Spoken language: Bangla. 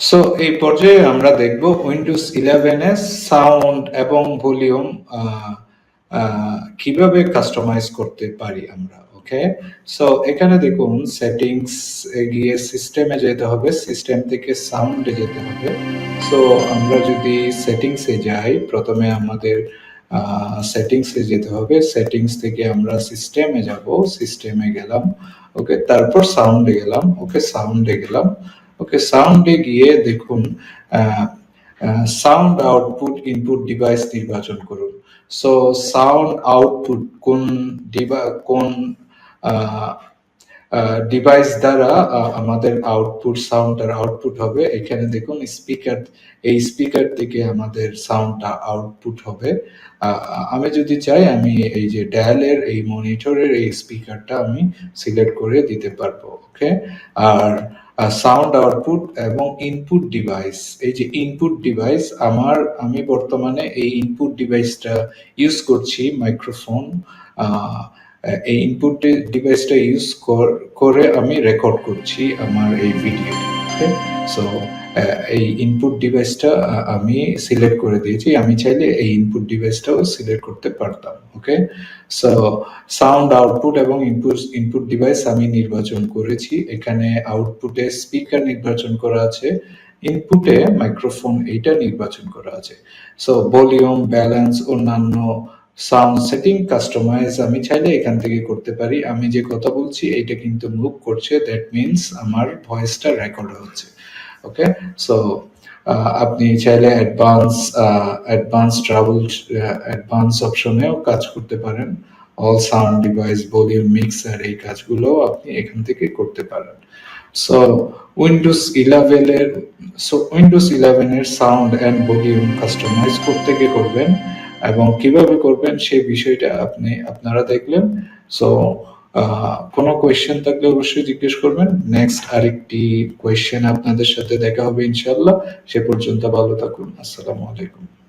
সো এই পর্যায়ে আমরা দেখব উইন্ডোজ ইলেভেন এর সাউন্ড এবং ভলিউম কীভাবে কাস্টমাইজ করতে পারি আমরা ওকে সো এখানে দেখুন সেটিংস গিয়ে সিস্টেমে যেতে হবে সিস্টেম থেকে সাউন্ডে যেতে হবে। সো আমরা যদি সেটিংসে যাই, প্রথমে আমাদের সেটিংসে যেতে হবে। সেটিংস থেকে আমরা সিস্টেমে যাব সিস্টেমে গেলাম ওকে তারপর সাউন্ডে গেলাম ওকে সাউন্ডে গেলাম। ওকে, সাউন্ডে গিয়ে দেখুন সাউন্ড আউটপুট, ইনপুট ডিভাইস নির্বাচন করুন। সো, সাউন্ড আউটপুট কোন কোন ডিভাইস দ্বারা আমাদের আউটপুট, সাউন্ডটার আউটপুট হবে। এখানে দেখুন, স্পিকার, এই স্পিকার থেকে আমাদের সাউন্ডটা আউটপুট হবে। আমি যদি চাই, আমি এই যে ডায়ালের, এই মনিটরের, এই স্পিকারটা আমি সিলেক্ট করে দিতে পারব, ওকে? আর সাউন্ড আউটপুট এবং ইনপুট ডিভাইস এই যে ইনপুট ডিভাইস আমার, আমি বর্তমানে এই ইনপুট ডিভাইসটা ইউজ করছি মাইক্রোফোন এই ইনপুট ডিভাইসটা ইউজ করে আমি রেকর্ড করছি আমার এই ভিডিও ওকে সো এই ইনপুট ডিভাইসটা আমি সিলেক্ট করে দিয়েছি। আমি চাইলে এই ইনপুট ডিভাইসটাও সিলেক্ট করতে পারতাম ওকে সো সাউন্ড আউটপুট এবং ইনপুট ইনপুট ডিভাইস আমি নির্বাচন করেছি। এখানে আউটপুটে স্পিকার নির্বাচন করা আছে। ইনপুটে মাইক্রোফোন এইটা নির্বাচন করা আছে। সো ভলিউম ব্যালেন্স অন্যান্য সাউন্ড সেটিং কাস্টমাইজ আমি চাইলে এখান থেকে করতে পারি। আমি যে কথা বলছি এটা কিন্তু মুভ করছে। দ্যাট মিনস আমার ভয়েসটা রেকর্ড হচ্ছে। ওকে সো আপনি চাইলে অ্যাডভান্স অ্যাডভান্স ট্রাভেল অ্যাডভান্স অপশনেও কাজ করতে পারেন। All sound device volume mixer এই কাজগুলো আপনি এখান থেকে করতে পারেন। সো উইন্ডোজ ইলেভেনের সো উইন্ডোজ ইলেভেনের সাউন্ড অ্যান্ড ভলিউম কাস্টমাইজ করতে গিয়ে করবেন। এবং কীভাবে করবেন সেই বিষয়টা আপনি, আপনারা দেখলেন। সো কোনো কোয়েশ্চেন থাকলে অবশ্যই জিজ্ঞেস করবেন। নেক্সট আরেকটি কোয়েশ্চেন আপনাদের সাথে দেখা হবে ইনশাল্লাহ সে পর্যন্ত ভালো থাকুন। আসসালামু আলাইকুম।